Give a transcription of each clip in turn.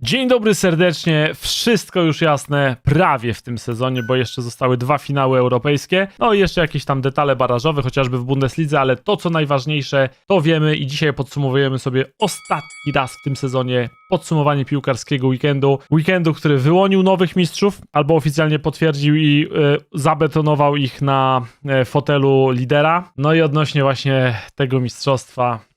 Dzień dobry serdecznie. Wszystko już jasne prawie w tym sezonie, bo jeszcze zostały dwa finały europejskie. No i jeszcze jakieś tam detale barażowe, chociażby w Bundeslidze, ale to co najważniejsze, to wiemy i dzisiaj podsumowujemy sobie ostatni raz w tym sezonie podsumowanie piłkarskiego weekendu. Weekendu, który wyłonił nowych mistrzów, albo oficjalnie potwierdził i y, zabetonował ich na y, fotelu lidera. No i odnośnie właśnie tego mistrzostwa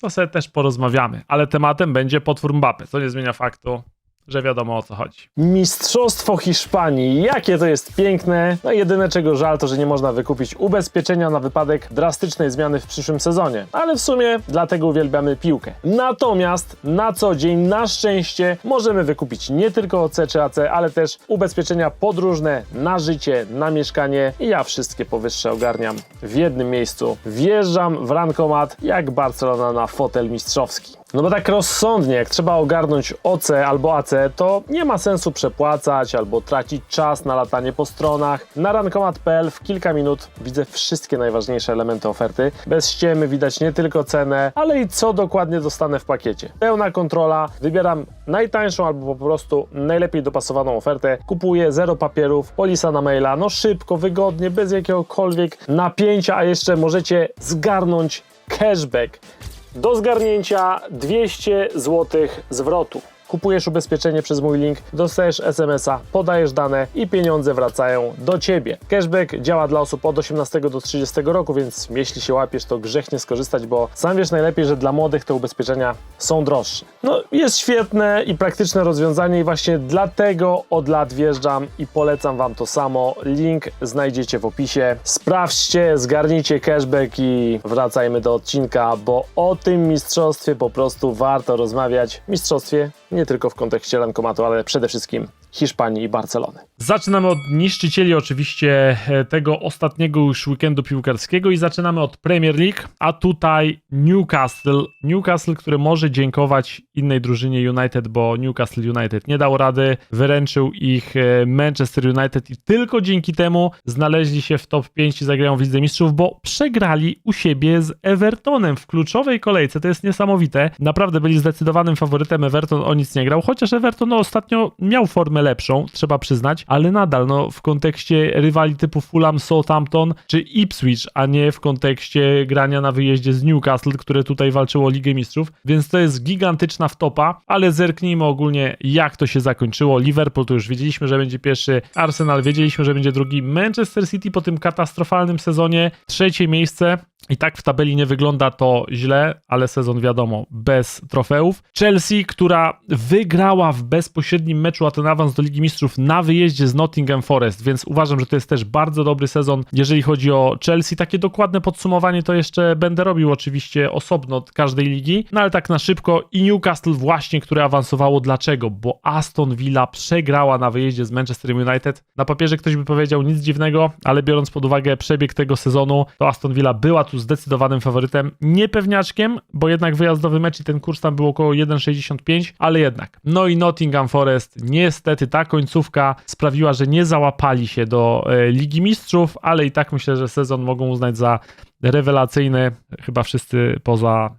to sobie też porozmawiamy, ale tematem będzie potwór Mbappe, co nie zmienia faktu, że wiadomo o co chodzi. Mistrzostwo Hiszpanii, jakie to jest piękne. No jedyne czego żal to, że nie można wykupić ubezpieczenia na wypadek drastycznej zmiany w przyszłym sezonie. Ale w sumie dlatego uwielbiamy piłkę. Natomiast na co dzień, na szczęście, możemy wykupić nie tylko OC czy AC, ale też ubezpieczenia podróżne na życie, na mieszkanie i ja wszystkie powyższe ogarniam w jednym miejscu. Wjeżdżam w rankomat jak Barcelona na fotel mistrzowski. No bo tak rozsądnie, jak trzeba ogarnąć OC albo AC, to nie ma sensu przepłacać albo tracić czas na latanie po stronach. Na rankomat.pl w kilka minut widzę wszystkie najważniejsze elementy oferty. Bez ściemy widać nie tylko cenę, ale i co dokładnie dostanę w pakiecie. Pełna kontrola, wybieram najtańszą albo po prostu najlepiej dopasowaną ofertę. Kupuję zero papierów, polisa na maila, no szybko, wygodnie, bez jakiegokolwiek napięcia, a jeszcze możecie zgarnąć cashback. Do zgarnięcia 200 zł zwrotu. Kupujesz ubezpieczenie przez mój link, dostajesz SMS-a, podajesz dane i pieniądze wracają do Ciebie. Cashback działa dla osób od 18 do 30 roku, więc jeśli się łapiesz, to grzech nie skorzystać, bo sam wiesz najlepiej, że dla młodych te ubezpieczenia są droższe. No, jest świetne i praktyczne rozwiązanie i właśnie dlatego od lat wjeżdżam i polecam Wam to samo. Link znajdziecie w opisie. Sprawdźcie, zgarnijcie cashback i wracajmy do odcinka, bo o tym mistrzostwie po prostu warto rozmawiać. Mistrzostwie nie tylko w kontekście rankomatu, ale przede wszystkim Hiszpanii i Barcelony. Zaczynamy od niszczycieli oczywiście e, tego ostatniego już weekendu piłkarskiego i zaczynamy od Premier League, a tutaj Newcastle. Newcastle, który może dziękować innej drużynie United, bo Newcastle United nie dał rady, wyręczył ich e, Manchester United i tylko dzięki temu znaleźli się w top 5 i zagrają w Lidze Mistrzów, bo przegrali u siebie z Evertonem w kluczowej kolejce. To jest niesamowite. Naprawdę byli zdecydowanym faworytem. Everton o nic nie grał, chociaż Everton no, ostatnio miał formę lepszą, trzeba przyznać, ale nadal no, w kontekście rywali typu Fulham, Southampton czy Ipswich, a nie w kontekście grania na wyjeździe z Newcastle, które tutaj walczyło o Ligę Mistrzów, więc to jest gigantyczna wtopa, ale zerknijmy ogólnie jak to się zakończyło. Liverpool to już wiedzieliśmy, że będzie pierwszy, Arsenal wiedzieliśmy, że będzie drugi, Manchester City po tym katastrofalnym sezonie trzecie miejsce, i tak w tabeli nie wygląda to źle, ale sezon wiadomo, bez trofeów. Chelsea, która wygrała w bezpośrednim meczu, a ten awans do Ligi Mistrzów na wyjeździe z Nottingham Forest, więc uważam, że to jest też bardzo dobry sezon, jeżeli chodzi o Chelsea. Takie dokładne podsumowanie to jeszcze będę robił oczywiście osobno od każdej ligi, no ale tak na szybko i Newcastle właśnie, które awansowało. Dlaczego? Bo Aston Villa przegrała na wyjeździe z Manchester United. Na papierze ktoś by powiedział nic dziwnego, ale biorąc pod uwagę przebieg tego sezonu, to Aston Villa była tu zdecydowanym faworytem, nie pewniaczkiem, bo jednak wyjazdowy mecz i ten kurs tam był około 1,65, ale jednak. No i Nottingham Forest, niestety ta końcówka sprawiła, że nie załapali się do e, Ligi Mistrzów, ale i tak myślę, że sezon mogą uznać za rewelacyjny, chyba wszyscy poza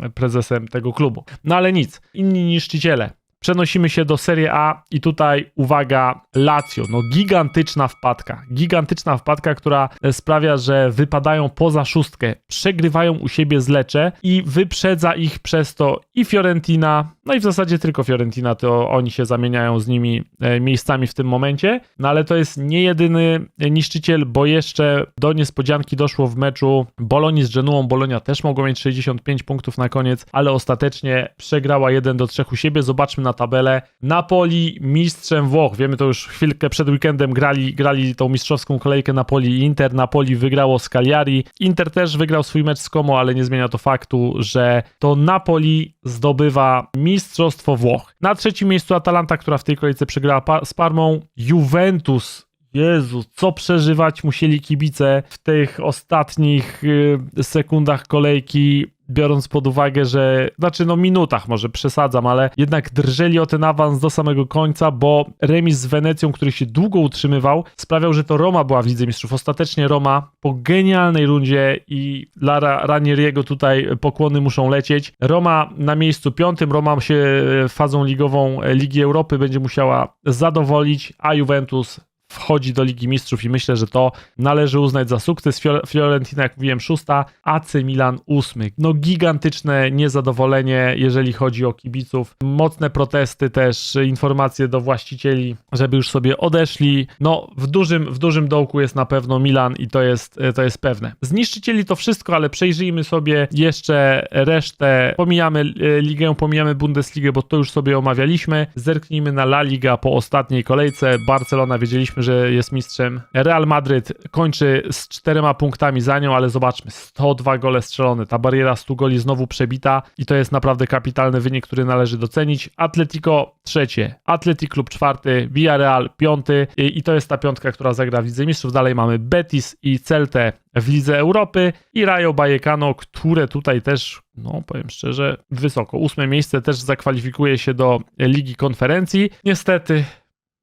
mm, prezesem tego klubu. No ale nic, inni niszczyciele. Przenosimy się do Serie A i tutaj uwaga, Lazio, no gigantyczna wpadka, gigantyczna wpadka, która sprawia, że wypadają poza szóstkę, przegrywają u siebie z Lecce i wyprzedza ich przez to i Fiorentina, no i w zasadzie tylko Fiorentina, to oni się zamieniają z nimi e, miejscami w tym momencie, no ale to jest nie jedyny niszczyciel, bo jeszcze do niespodzianki doszło w meczu Bolonii z Genuą, Bolonia też mogło mieć 65 punktów na koniec, ale ostatecznie przegrała 1 do 3 u siebie, zobaczmy na tabelę. Napoli mistrzem Włoch. Wiemy to już chwilkę przed weekendem grali, grali tą mistrzowską kolejkę Napoli i Inter. Napoli wygrało z Cagliari. Inter też wygrał swój mecz z Como, ale nie zmienia to faktu, że to Napoli zdobywa mistrzostwo Włoch. Na trzecim miejscu Atalanta, która w tej kolejce przegrała pa z Parmą. Juventus Jezu, co przeżywać musieli kibice w tych ostatnich y, sekundach kolejki biorąc pod uwagę, że, znaczy no minutach może przesadzam, ale jednak drżeli o ten awans do samego końca, bo remis z Wenecją, który się długo utrzymywał, sprawiał, że to Roma była w Lidze Mistrzów. Ostatecznie Roma po genialnej rundzie i dla Ra- Ranieriego tutaj pokłony muszą lecieć. Roma na miejscu piątym, Roma się fazą ligową Ligi Europy będzie musiała zadowolić, a Juventus wchodzi do Ligi Mistrzów i myślę, że to należy uznać za sukces. Fior- Fiorentina, jak mówiłem, szósta, AC Milan ósmy. No gigantyczne niezadowolenie, jeżeli chodzi o kibiców. Mocne protesty też, informacje do właścicieli, żeby już sobie odeszli. No w dużym, w dużym dołku jest na pewno Milan i to jest, to jest pewne. Zniszczycieli to wszystko, ale przejrzyjmy sobie jeszcze resztę. Pomijamy e, ligę, pomijamy Bundesligę, bo to już sobie omawialiśmy. Zerknijmy na La Liga po ostatniej kolejce. Barcelona wiedzieliśmy, że jest mistrzem. Real Madryt kończy z czterema punktami za nią, ale zobaczmy, 102 gole strzelone. Ta bariera 100 goli znowu przebita i to jest naprawdę kapitalny wynik, który należy docenić. Atletico trzecie, Atletic Klub czwarty, Villarreal piąty i, i to jest ta piątka, która zagra w Lidze Mistrzów. Dalej mamy Betis i Celtę w Lidze Europy i Rayo Vallecano, które tutaj też, no powiem szczerze, wysoko. Ósme miejsce też zakwalifikuje się do Ligi Konferencji. Niestety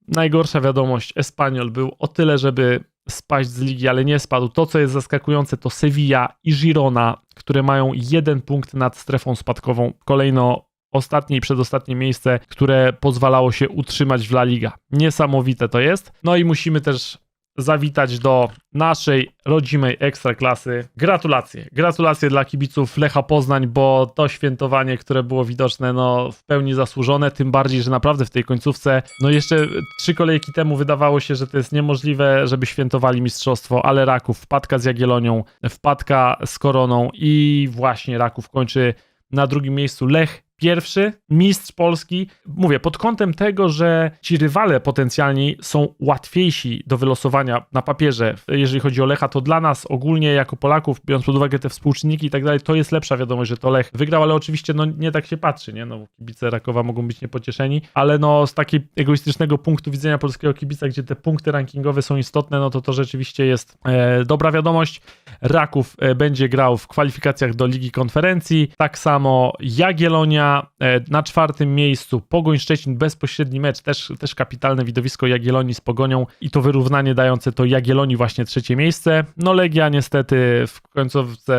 najgorsza wiadomość, Espanyol był o tyle, żeby spaść z ligi, ale nie spadł. To, co jest zaskakujące, to Sevilla i Girona, które mają jeden punkt nad strefą spadkową. Kolejno ostatnie i przedostatnie miejsce, które pozwalało się utrzymać w La Liga. Niesamowite to jest. No i musimy też zawitać do naszej rodzimej ekstraklasy. Gratulacje. Gratulacje dla kibiców Lecha Poznań, bo to świętowanie, które było widoczne, no w pełni zasłużone, tym bardziej, że naprawdę w tej końcówce, no jeszcze trzy kolejki temu wydawało się, że to jest niemożliwe, żeby świętowali mistrzostwo, ale Raków, wpadka z Jagielonią, wpadka z Koroną i właśnie Raków kończy na drugim miejscu Lech pierwszy, mistrz Polski. Mówię, pod kątem tego, że ci rywale potencjalni są łatwiejsi do wylosowania na papierze, jeżeli chodzi o Lecha, to dla nas ogólnie jako Polaków, biorąc pod uwagę te współczynniki i tak dalej, to jest lepsza wiadomość, że to Lech wygrał, ale oczywiście no nie tak się patrzy, nie? No kibice Rakowa mogą być niepocieszeni, ale no z takiego egoistycznego punktu widzenia polskiego kibica, gdzie te punkty rankingowe są istotne, no to to rzeczywiście jest e, dobra wiadomość. Raków e, będzie grał w kwalifikacjach do Ligi Konferencji, tak samo Jagiellonia e, na czwartym miejscu, Pogoń Szczecin, bezpośredni mecz, też, też kapitalne widowisko Jagiellonii z Pogonią i to wyrównanie dające to Jagiellonii właśnie trzecie miejsce. No Legia niestety w końcówce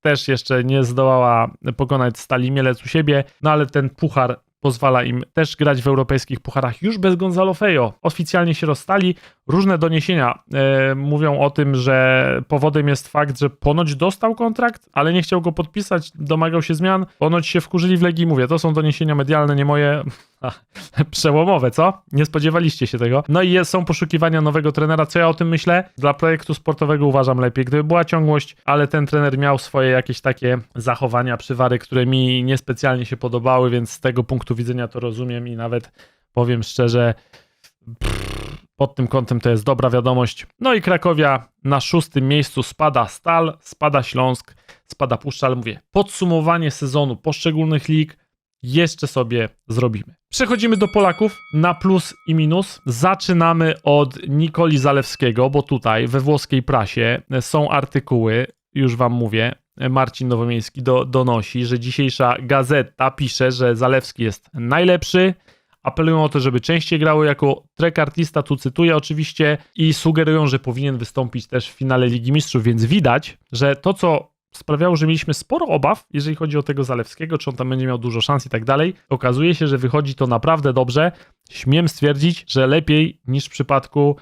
też jeszcze nie zdołała pokonać Stali Mielec u siebie, no ale ten puchar pozwala im też grać w europejskich pucharach już bez Gonzalo Fejo. Oficjalnie się rozstali. Różne doniesienia e, mówią o tym, że powodem jest fakt, że ponoć dostał kontrakt, ale nie chciał go podpisać, domagał się zmian. Ponoć się wkurzyli w Legii. Mówię, to są doniesienia medialne, nie moje. Przełomowe, co? Nie spodziewaliście się tego. No i są poszukiwania nowego trenera. Co ja o tym myślę? Dla projektu sportowego uważam lepiej, gdyby była ciągłość, ale ten trener miał swoje jakieś takie zachowania, przywary, które mi niespecjalnie się podobały, więc z tego punktu widzenia to rozumiem i nawet powiem szczerze, pod tym kątem to jest dobra wiadomość. No i Krakowia na szóstym miejscu spada Stal, spada Śląsk, spada Puszcza, ale mówię, podsumowanie sezonu poszczególnych lig jeszcze sobie zrobimy. Przechodzimy do Polaków na plus i minus. Zaczynamy od Nikoli Zalewskiego, bo tutaj we włoskiej prasie są artykuły, już wam mówię. Marcin Nowomiejski do, donosi, że dzisiejsza gazeta pisze, że Zalewski jest najlepszy. Apelują o to, żeby częściej grało jako trekartista, tu cytuję oczywiście, i sugerują, że powinien wystąpić też w finale Ligi Mistrzów, więc widać, że to, co sprawiało, że mieliśmy sporo obaw, jeżeli chodzi o tego Zalewskiego, czy on tam będzie miał dużo szans i tak dalej. Okazuje się, że wychodzi to naprawdę dobrze. Śmiem stwierdzić, że lepiej niż w przypadku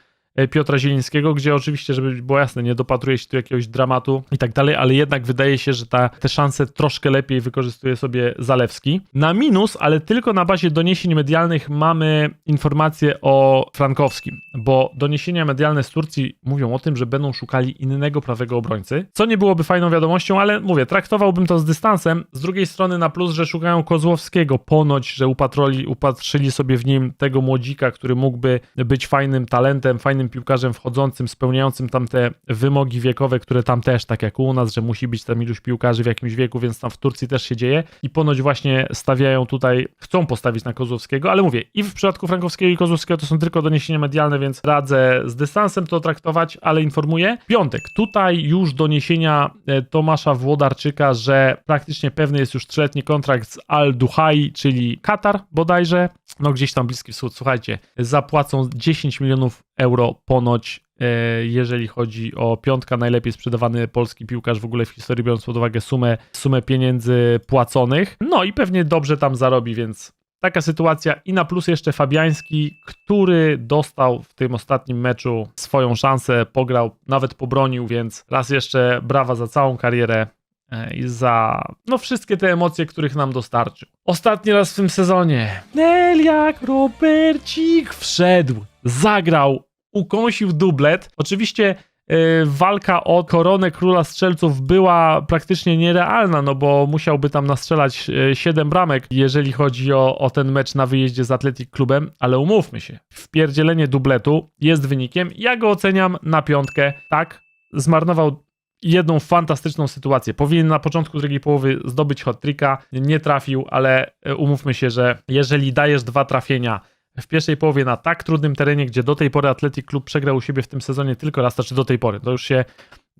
Piotra Zielińskiego, gdzie oczywiście, żeby było jasne, nie dopatruje się tu jakiegoś dramatu i tak dalej, ale jednak wydaje się, że ta, te szanse troszkę lepiej wykorzystuje sobie Zalewski. Na minus, ale tylko na bazie doniesień medialnych mamy informacje o Frankowskim, bo doniesienia medialne z Turcji mówią o tym, że będą szukali innego prawego obrońcy, co nie byłoby fajną wiadomością, ale mówię, traktowałbym to z dystansem. Z drugiej strony na plus, że szukają Kozłowskiego, ponoć, że upatroli, upatrzyli sobie w nim tego młodzika, który mógłby być fajnym talentem, fajnym piłkarzem wchodzącym, spełniającym tam te wymogi wiekowe, które tam też, tak jak u nas, że musi być tam iluś piłkarzy w jakimś wieku, więc tam w Turcji też się dzieje. I ponoć właśnie stawiają tutaj, chcą postawić na Kozłowskiego, ale mówię, i w przypadku Frankowskiego i Kozłowskiego to są tylko doniesienia medialne, więc radzę z dystansem to traktować, ale informuję. Piątek, tutaj już doniesienia e, Tomasza Włodarczyka, że praktycznie pewny jest już trzyletni kontrakt z Al Duhai, czyli Katar bodajże, no gdzieś tam Bliski Wschód, słuchajcie, zapłacą 10 milionów euro ponoć, e, jeżeli chodzi o piątka, najlepiej sprzedawany polski piłkarz w ogóle w historii, biorąc pod uwagę sumę, sumę pieniędzy płaconych. No i pewnie dobrze tam zarobi, więc taka sytuacja. I na plus jeszcze Fabiański, który dostał w tym ostatnim meczu swoją szansę, pograł, nawet pobronił, więc raz jeszcze brawa za całą karierę e, i za no wszystkie te emocje, których nam dostarczył. Ostatni raz w tym sezonie. Neliak Robercik wszedł, zagrał, ukąsił dublet. Oczywiście e, walka o koronę króla strzelców była praktycznie nierealna, no bo musiałby tam nastrzelać 7 bramek, jeżeli chodzi o, o ten mecz na wyjeździe z Athletic Klubem, ale umówmy się, wpierdzielenie dubletu jest wynikiem. Ja go oceniam na piątkę. Tak, zmarnował jedną fantastyczną sytuację. Powinien na początku drugiej połowy zdobyć hot-tricka, nie trafił, ale e, umówmy się, że jeżeli dajesz dwa trafienia w pierwszej połowie na tak trudnym terenie, gdzie do tej pory Athletic Club przegrał u siebie w tym sezonie tylko raz, znaczy do tej pory, to już się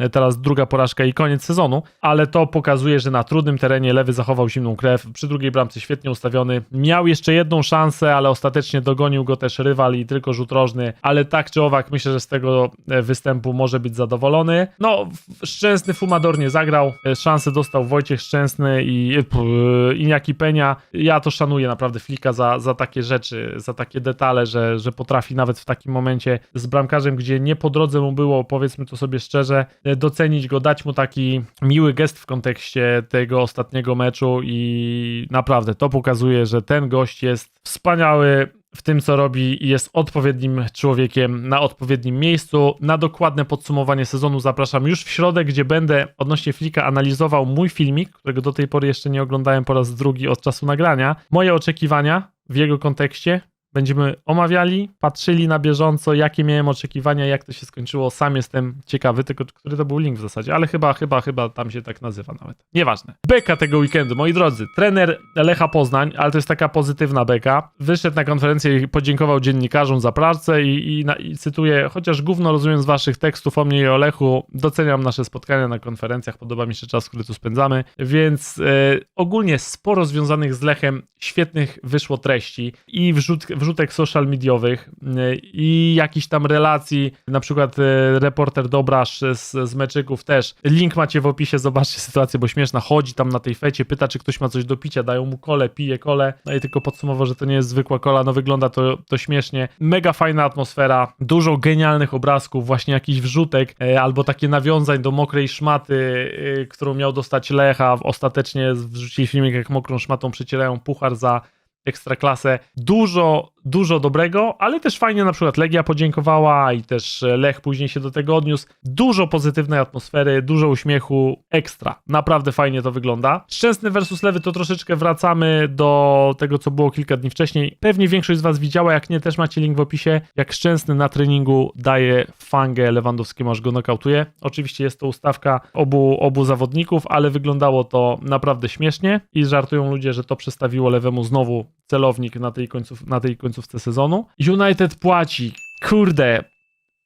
teraz druga porażka i koniec sezonu, ale to pokazuje, że na trudnym terenie Lewy zachował zimną krew, przy drugiej bramce świetnie ustawiony, miał jeszcze jedną szansę, ale ostatecznie dogonił go też rywal i tylko rzut rożny, ale tak czy owak myślę, że z tego e, występu może być zadowolony. No, Szczęsny Fumador nie zagrał, e, szansę dostał Wojciech Szczęsny i e, Iniaki Penia. Ja to szanuję naprawdę Flika za, za takie rzeczy, za takie detale, że, że potrafi nawet w takim momencie z bramkarzem, gdzie nie po drodze mu było, powiedzmy to sobie szczerze, docenić go, dać mu taki miły gest w kontekście tego ostatniego meczu i naprawdę to pokazuje, że ten gość jest wspaniały w tym, co robi i jest odpowiednim człowiekiem na odpowiednim miejscu. Na dokładne podsumowanie sezonu zapraszam już w środę, gdzie będę odnośnie Flika analizował mój filmik, którego do tej pory jeszcze nie oglądałem po raz drugi od czasu nagrania. Moje oczekiwania w jego kontekście. Będziemy omawiali, patrzyli na bieżąco, jakie miałem oczekiwania, jak to się skończyło. Sam jestem ciekawy, tylko który to był link w zasadzie, ale chyba, chyba, chyba tam się tak nazywa nawet. Nieważne. Beka tego weekendu, moi drodzy. Trener Lecha Poznań, ale to jest taka pozytywna beka, wyszedł na konferencję i podziękował dziennikarzom za pracę i, i, na, i cytuję, chociaż gówno rozumiem z waszych tekstów o mnie i o Lechu, doceniam nasze spotkania na konferencjach, podoba mi się czas, który tu spędzamy, więc e, ogólnie sporo związanych z Lechem świetnych wyszło treści i wrzut, wrzutek social mediowych e, i jakichś tam relacji, na przykład e, reporter Dobrasz z, z meczyków też. Link macie w opisie, zobaczcie sytuację, bo śmieszna. Chodzi tam na tej fecie, pyta, czy ktoś ma coś do picia, dają mu kole, pije kole. No i tylko podsumował, że to nie jest zwykła kola, no wygląda to, to śmiesznie. Mega fajna atmosfera, dużo genialnych obrazków, właśnie jakiś wrzutek e, albo takie nawiązań do mokrej szmaty, którą miał dostać Lecha. Ostatecznie wrzucili filmik, jak mokrą szmatą przecierają puchar za ekstraklasę. Dużo, dużo dobrego, ale też fajnie na przykład Legia podziękowała i też Lech później się do tego odniósł. Dużo pozytywnej atmosfery, dużo uśmiechu, ekstra. Naprawdę fajnie to wygląda. Szczęsny versus Lewy to troszeczkę wracamy do tego, co było kilka dni wcześniej. Pewnie większość z Was widziała, jak nie, też macie link w opisie, jak Szczęsny na treningu daje fangę Lewandowskiemu, aż go nokautuje. Oczywiście jest to ustawka obu, obu zawodników, ale wyglądało to naprawdę śmiesznie i żartują ludzie, że to przestawiło Lewemu znowu celownik na tej, końców, na tej końcówce sezonu. United płaci. Kurde,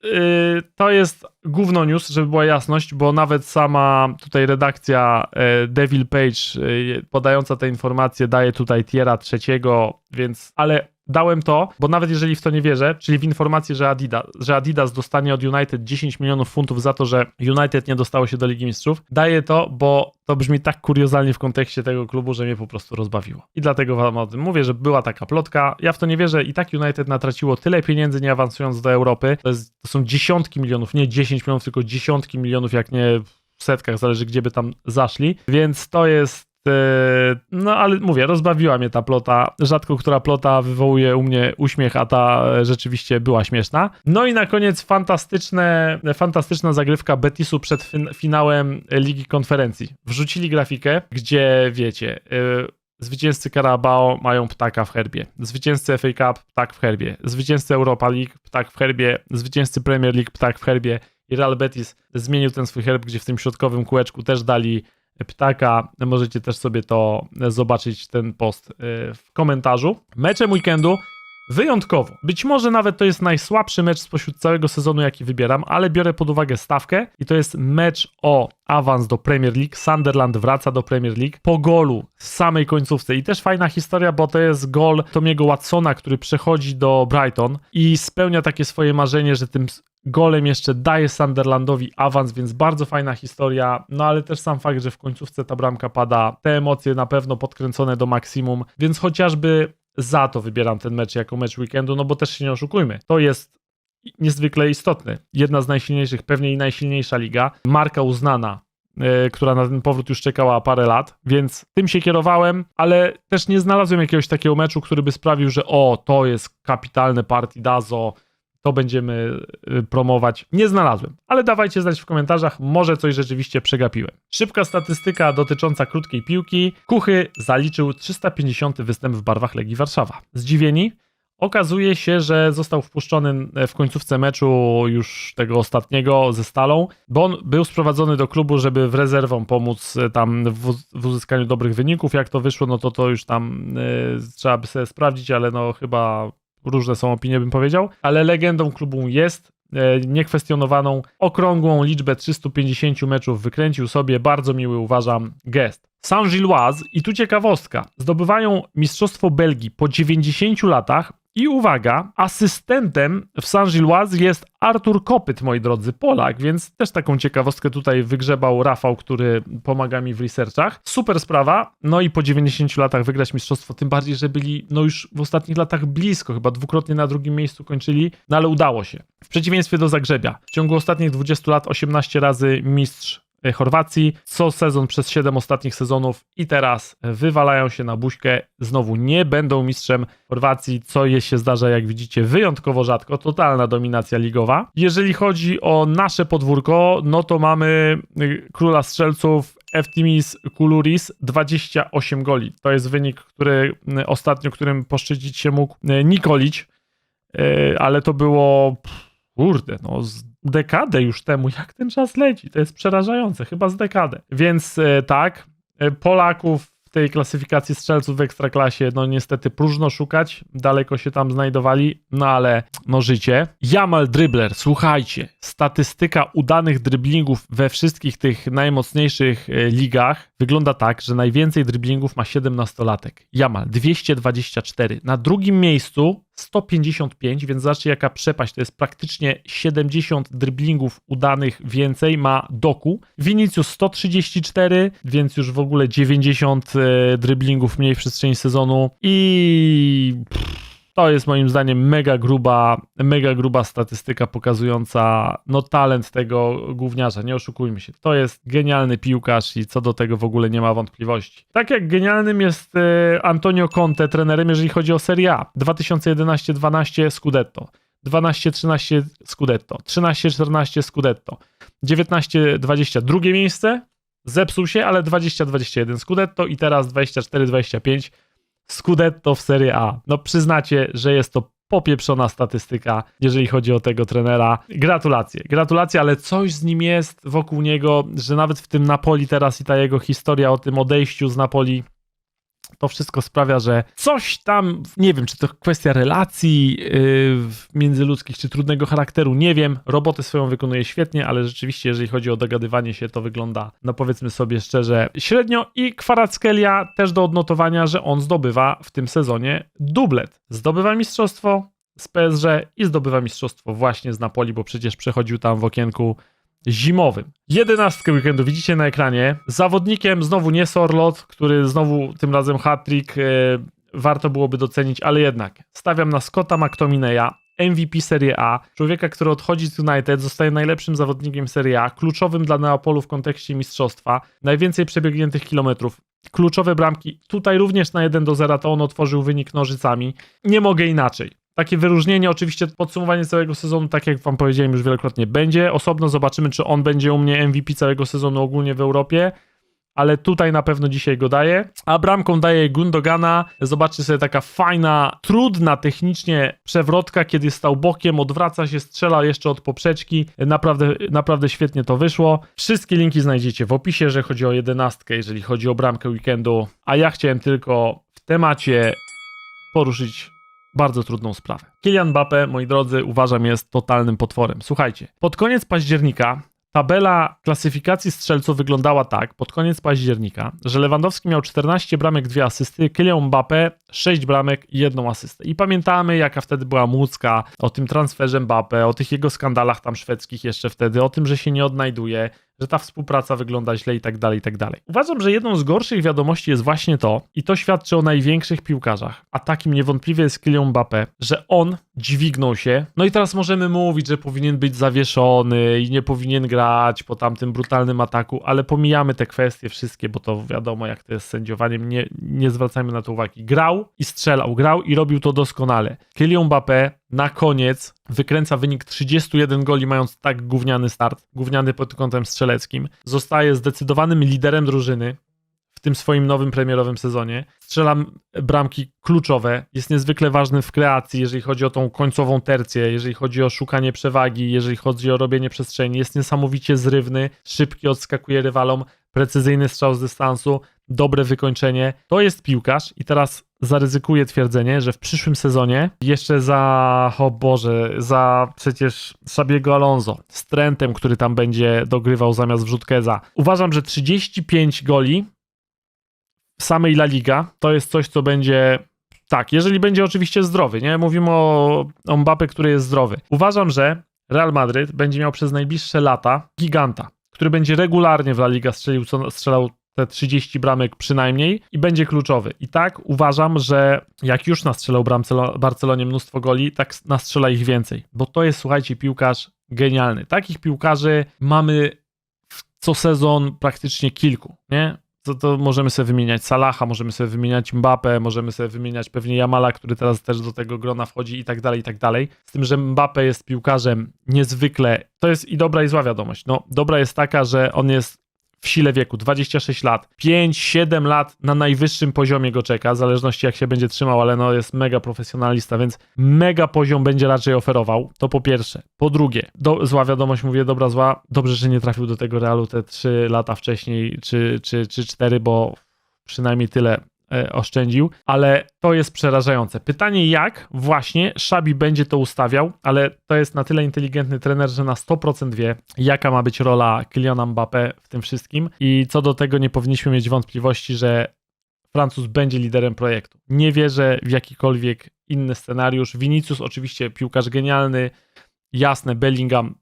Yy, to jest gówno news, żeby była jasność, bo nawet sama tutaj redakcja yy, Devil Page yy, podająca te informacje daje tutaj tiera trzeciego, więc ale dałem to, bo nawet jeżeli w to nie wierzę, czyli w informację, że Adidas, że Adidas dostanie od United 10 milionów funtów za to, że United nie dostało się do Ligi Mistrzów, daję to, bo to brzmi tak kuriozalnie w kontekście tego klubu, że mnie po prostu rozbawiło. I dlatego wam o tym mówię, że była taka plotka. Ja w to nie wierzę i tak United natraciło tyle pieniędzy nie awansując do Europy. To, jest, to są dziesiątki milionów, nie 10 milionów, tylko dziesiątki milionów, jak nie w setkach, zależy gdzie by tam zaszli. Więc to jest no ale mówię, rozbawiła mnie ta plota. Rzadko która plota wywołuje u mnie uśmiech, a ta e, rzeczywiście była śmieszna. No i na koniec fantastyczne, fantastyczna zagrywka Betisu przed fin- finałem Ligi Konferencji. Wrzucili grafikę, gdzie wiecie, e, Zwycięzcy Carabao mają ptaka w herbie. Zwycięzcy FA Cup ptak w herbie. Zwycięzcy Europa League ptak w herbie. Zwycięzcy Premier League ptak w herbie. I Real Betis zmienił ten swój herb, gdzie w tym środkowym kółeczku też dali ptaka. Możecie też sobie to zobaczyć, ten post y, w komentarzu. Meczem weekendu wyjątkowo. Być może nawet to jest najsłabszy mecz spośród całego sezonu, jaki wybieram, ale biorę pod uwagę stawkę i to jest mecz o awans do Premier League. Sunderland wraca do Premier League po golu w samej końcówce. I też fajna historia, bo to jest gol Tomiego Watsona, który przechodzi do Brighton i spełnia takie swoje marzenie, że tym golem jeszcze daje Sunderlandowi awans, więc bardzo fajna historia. No ale też sam fakt, że w końcówce ta bramka pada, te emocje na pewno podkręcone do maksimum, więc chociażby za to wybieram ten mecz jako mecz weekendu, no bo też się nie oszukujmy. To jest niezwykle istotny. Jedna z najsilniejszych, pewnie i najsilniejsza liga. Marka uznana, yy, która na ten powrót już czekała parę lat, więc tym się kierowałem, ale też nie znalazłem jakiegoś takiego meczu, który by sprawił, że o, to jest kapitalne partidazo, to będziemy y, promować. Nie znalazłem, ale dawajcie znać w komentarzach, może coś rzeczywiście przegapiłem. Szybka statystyka dotycząca krótkiej piłki. Kuchy zaliczył 350 występ w barwach Legii Warszawa. Zdziwieni? Okazuje się, że został wpuszczony w końcówce meczu już tego ostatniego ze Stalą, bo on był sprowadzony do klubu, żeby w rezerwom pomóc e, tam w, uzyskaniu dobrych wyników. Jak to wyszło, no to to już tam y, trzeba by sobie sprawdzić, ale no chyba różne są opinie, bym powiedział, ale legendą klubu jest e, niekwestionowaną okrągłą liczbę 350 meczów wykręcił sobie, bardzo miły uważam gest. Saint-Gilloise i tu ciekawostka, zdobywają Mistrzostwo Belgii po 90 latach i uwaga, asystentem w Saint-Gilloise jest Artur Kopyt, moi drodzy, Polak, więc też taką ciekawostkę tutaj wygrzebał Rafał, który pomaga mi w researchach. Super sprawa, no i po 90 latach wygrać mistrzostwo, tym bardziej, że byli no już w ostatnich latach blisko, chyba dwukrotnie na drugim miejscu kończyli, no ale udało się. W przeciwieństwie do Zagrzebia, w ciągu ostatnich 20 lat 18 razy mistrz Chorwacji, co sezon przez 7 ostatnich sezonów i teraz wywalają się na buźkę, znowu nie będą mistrzem Chorwacji, co je się zdarza, jak widzicie, wyjątkowo rzadko, totalna dominacja ligowa. Jeżeli chodzi o nasze podwórko, no to mamy y, króla strzelców Eftimis Kuluris 28 goli. To jest wynik, który y, ostatnio, którym poszczycić się mógł y, Nikolić, ale to było kurde, no z dekadę już temu, jak ten czas leci. To jest przerażające, chyba z dekadę. Więc e, tak, e, Polaków w tej klasyfikacji strzelców w Ekstraklasie, no niestety próżno szukać, daleko się tam znajdowali, no ale no życie. Jamal Dribbler, słuchajcie, statystyka udanych driblingów we wszystkich tych najmocniejszych e, ligach wygląda tak, że najwięcej driblingów ma 17-latek. Jamal 224. Na drugim miejscu 155, więc zobaczcie jaka przepaść, to jest praktycznie 70 driblingów udanych więcej ma Doku. Vinicius 134, więc już w ogóle 90 e, driblingów mniej w przestrzeni sezonu i pff, to jest moim zdaniem mega gruba, mega gruba statystyka pokazująca no talent tego gówniarza, nie oszukujmy się. To jest genialny piłkarz i co do tego w ogóle nie ma wątpliwości. Tak jak genialnym jest e, Antonio Conte trenerem, jeżeli chodzi o Serie A. 2011-12 Scudetto. 12-13 Scudetto, 13-14 Scudetto, 19-20 drugie miejsce, zepsuł się, ale 20-21 Scudetto i teraz 24-25 Scudetto w Serie A. No przyznacie, że jest to popieprzona statystyka, jeżeli chodzi o tego trenera. Gratulacje, gratulacje, ale coś z nim jest wokół niego, że nawet w tym Napoli teraz i ta jego historia o tym odejściu z Napoli to wszystko sprawia, że coś tam, nie wiem, czy to kwestia relacji yy, międzyludzkich, czy trudnego charakteru, nie wiem. Robotę swoją wykonuje świetnie, ale rzeczywiście, jeżeli chodzi o dogadywanie się, to wygląda, no powiedzmy sobie szczerze, średnio. I Kwarackelia też do odnotowania, że on zdobywa w tym sezonie dublet. Zdobywa mistrzostwo z PSG i zdobywa mistrzostwo właśnie z Napoli, bo przecież przechodził tam w okienku zimowym. Jedenastkę weekendu widzicie na ekranie. Zawodnikiem znowu nie Sorlot, który znowu tym razem hat-trick e, warto byłoby docenić, ale jednak stawiam na Scotta McTominaya, MVP Serie A, człowieka, który odchodzi z United, zostaje najlepszym zawodnikiem Serie A, kluczowym dla Neapolu w kontekście mistrzostwa, najwięcej przebiegniętych kilometrów, kluczowe bramki, tutaj również na 1 do 0 to on otworzył wynik nożycami. Nie mogę inaczej. Takie wyróżnienie, oczywiście podsumowanie całego sezonu, tak jak wam powiedziałem już wielokrotnie, będzie. Osobno zobaczymy, czy on będzie u mnie MVP całego sezonu ogólnie w Europie, ale tutaj na pewno dzisiaj go daje. A bramką daje Gundogana. Zobaczcie sobie taka fajna, trudna technicznie przewrotka, kiedy stał bokiem, odwraca się, strzela jeszcze od poprzeczki. Naprawdę, naprawdę świetnie to wyszło. Wszystkie linki znajdziecie w opisie, że chodzi o jedenastkę, jeżeli chodzi o bramkę weekendu. A ja chciałem tylko w temacie poruszyć bardzo trudną sprawę. Kylian Mbappe, moi drodzy, uważam jest totalnym potworem. Słuchajcie, pod koniec października tabela klasyfikacji strzelców wyglądała tak, pod koniec października, że Lewandowski miał 14 bramek, 2 asysty, Kylian Mbappe 6 bramek i 1 asystę. I pamiętamy, jaka wtedy była mucka o tym transferze Mbappe, o tych jego skandalach tam szwedzkich jeszcze wtedy, o tym, że się nie odnajduje, że ta współpraca wygląda źle i tak dalej, i tak dalej. Uważam, że jedną z gorszych wiadomości jest właśnie to, i to świadczy o największych piłkarzach, a takim niewątpliwie jest Kylian Mbappe, że on dźwignął się, no i teraz możemy mówić, że powinien być zawieszony i nie powinien grać po tamtym brutalnym ataku, ale pomijamy te kwestie wszystkie, bo to wiadomo, jak to jest sędziowaniem, nie, nie zwracajmy na to uwagi. Grał i strzelał, grał i robił to doskonale. Kylian Mbappe na koniec wykręca wynik 31 goli, mając tak gówniany start, gówniany pod kątem strzeleckim. Zostaje zdecydowanym liderem drużyny w tym swoim nowym premierowym sezonie. Strzela bramki kluczowe, jest niezwykle ważny w kreacji, jeżeli chodzi o tą końcową tercję, jeżeli chodzi o szukanie przewagi, jeżeli chodzi o robienie przestrzeni. Jest niesamowicie zrywny, szybki, odskakuje rywalom, precyzyjny strzał z dystansu, dobre wykończenie. To jest piłkarz i teraz zaryzykuję twierdzenie, że w przyszłym sezonie jeszcze za, o Boże, za przecież Szabiego Alonso z Trentem, który tam będzie dogrywał zamiast Wrzutkeza. Uważam, że 35 goli w samej La Liga to jest coś, co będzie tak, jeżeli będzie oczywiście zdrowy, nie? Mówimy o, o Mbappe, który jest zdrowy. Uważam, że Real Madryt będzie miał przez najbliższe lata giganta, który będzie regularnie w La Liga strzelił, co, strzelał te 30 bramek przynajmniej i będzie kluczowy. I tak uważam, że jak już nastrzelał Bramcelo- Barcelonie mnóstwo goli, tak nastrzela ich więcej, bo to jest, słuchajcie, piłkarz genialny. Takich piłkarzy mamy co sezon praktycznie kilku, nie? To, to możemy sobie wymieniać Salaha, możemy sobie wymieniać Mbappe, możemy sobie wymieniać pewnie Jamala, który teraz też do tego grona wchodzi i tak dalej, i tak dalej. Z tym, że Mbappe jest piłkarzem niezwykle, to jest i dobra i zła wiadomość. No, dobra jest taka, że on jest w sile wieku, 26 lat, 5-7 lat na najwyższym poziomie go czeka, w zależności jak się będzie trzymał, ale no jest mega profesjonalista, więc mega poziom będzie raczej oferował, to po pierwsze. Po drugie, do, zła wiadomość, mówię dobra, zła, dobrze, że nie trafił do tego Realu te 3 lata wcześniej, czy, czy, czy 4, bo przynajmniej tyle oszczędził, ale to jest przerażające. Pytanie jak właśnie Szabi będzie to ustawiał, ale to jest na tyle inteligentny trener, że na 100% wie, jaka ma być rola Kyliana Mbappe w tym wszystkim i co do tego nie powinniśmy mieć wątpliwości, że Francuz będzie liderem projektu. Nie wierzę w jakikolwiek inny scenariusz. Vinicius oczywiście piłkarz genialny, jasne, Bellingham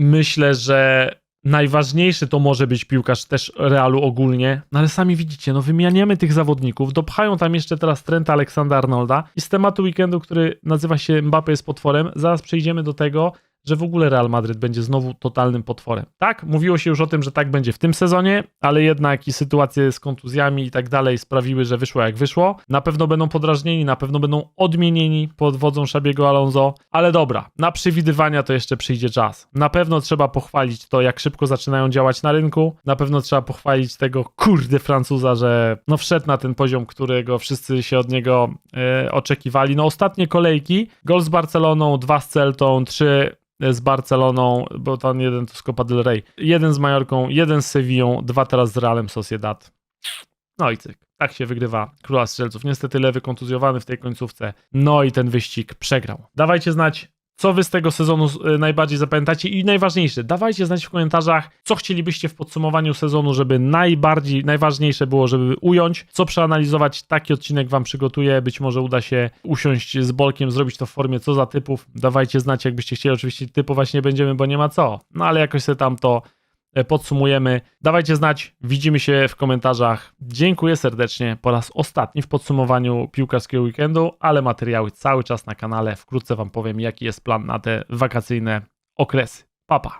myślę, że najważniejszy to może być piłkarz też Realu ogólnie, no ale sami widzicie, no wymianiamy tych zawodników, dopchają tam jeszcze teraz Trenta Aleksandra Arnolda i z tematu weekendu, który nazywa się Mbappe jest potworem, zaraz przejdziemy do tego, że w ogóle Real Madryt będzie znowu totalnym potworem. Tak, mówiło się już o tym, że tak będzie w tym sezonie, ale jednak i sytuacje z kontuzjami i tak dalej sprawiły, że wyszło jak wyszło. Na pewno będą podrażnieni, na pewno będą odmienieni pod wodzą Szabiego Alonso, ale dobra, na przewidywania to jeszcze przyjdzie czas. Na pewno trzeba pochwalić to, jak szybko zaczynają działać na rynku. Na pewno trzeba pochwalić tego kurde Francuza, że no wszedł na ten poziom, którego wszyscy się od niego e, oczekiwali. No ostatnie kolejki, gol z Barceloną, dwa z Celtą, trzy z Barceloną, bo ten jeden to z Copa del Rey, jeden z Majorką, jeden z Sevillą, dwa teraz z Realem Sociedad. No i cyk. Tak się wygrywa króla strzelców. Niestety lewy kontuzjowany w tej końcówce. No i ten wyścig przegrał. Dawajcie znać, co wy z tego sezonu y, najbardziej zapamiętacie i najważniejsze, dawajcie znać w komentarzach, co chcielibyście w podsumowaniu sezonu, żeby najbardziej, najważniejsze było, żeby ująć, co przeanalizować. Taki odcinek wam przygotuję. Być może uda się usiąść z Bolkiem, zrobić to w formie co za typów. Dawajcie znać, jakbyście chcieli. Oczywiście typować nie będziemy, bo nie ma co. No ale jakoś sobie tam to podsumujemy. Dawajcie znać, widzimy się w komentarzach. Dziękuję serdecznie po raz ostatni w podsumowaniu piłkarskiego weekendu, ale materiały cały czas na kanale. Wkrótce Wam powiem, jaki jest plan na te wakacyjne okresy. Papa.